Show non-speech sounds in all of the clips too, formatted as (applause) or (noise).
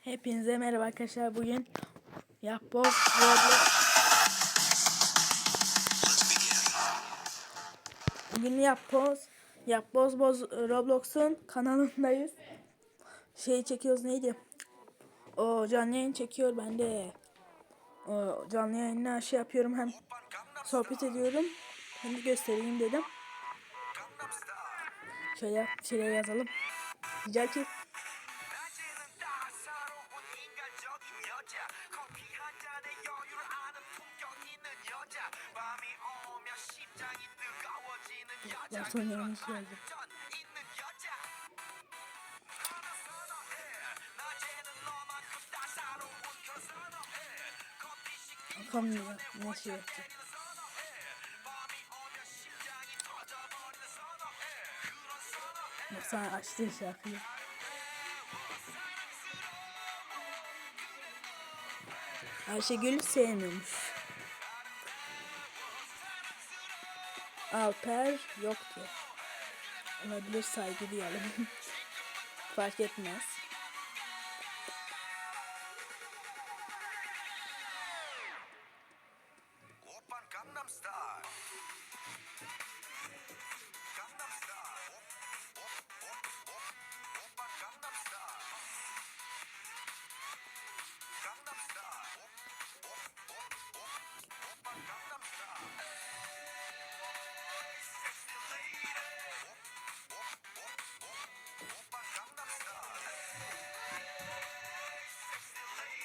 Hepinize merhaba arkadaşlar. Bugün Yapboz Roblox Bugün Yapboz Yapboz Boz Roblox'un kanalındayız. Şey çekiyoruz neydi? O canlı yayın çekiyor ben de. O canlı yayınla şey yapıyorum hem sohbet ediyorum. Hem de göstereyim dedim. Şöyle şöyle yazalım. Rica ki 여자 커피 한 잔에 여유를 아는 품격 있는 여자 밤이 오면 심장이 뜨거워지는 여자 Ben son yanlış yazdım. 전 있는 여자 나는 선호해 낮에는 너만큼 따사로운 그 선호해 커피 시키는 bakalım ne, ne şey yapacak. 선호해 밤이 Şarkıyı. Ayşegül sevmiyormuş. Alper yok diyor. Olabilir saygı duyalım. (laughs) Fark etmez.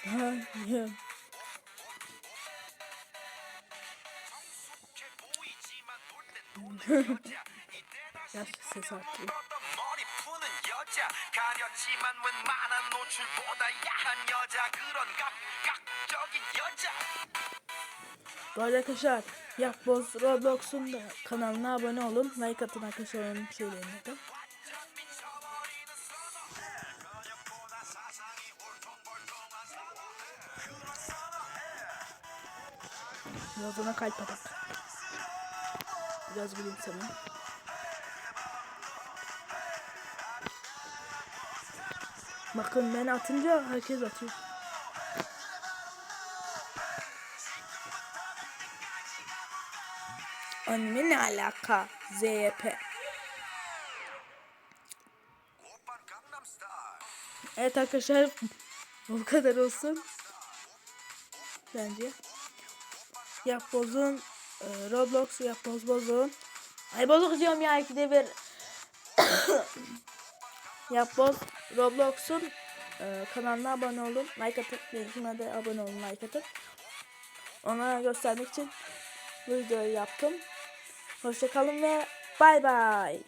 Hayır. Yaş ses arttı. Arkadaşlar Yapboz Roblox'un da kanalına abone olun. Like atın arkadaşlar onun şeylerini de. Biraz ona kalp atak. Biraz gülümseme. Bakın ben atınca herkes atıyor. Anime ne alaka? ZYP. Evet arkadaşlar bu kadar olsun. Bence. Yapboz'un e, Roblox Yapboz Boz'un Ay bozuk diyorum ya ikide bir. (coughs) Yapboz Roblox'un e, kanalına abone olun. Like atın. Linkime de abone olun. Like atın. Ona göstermek için bu videoyu yaptım. Hoşçakalın ve bay bay.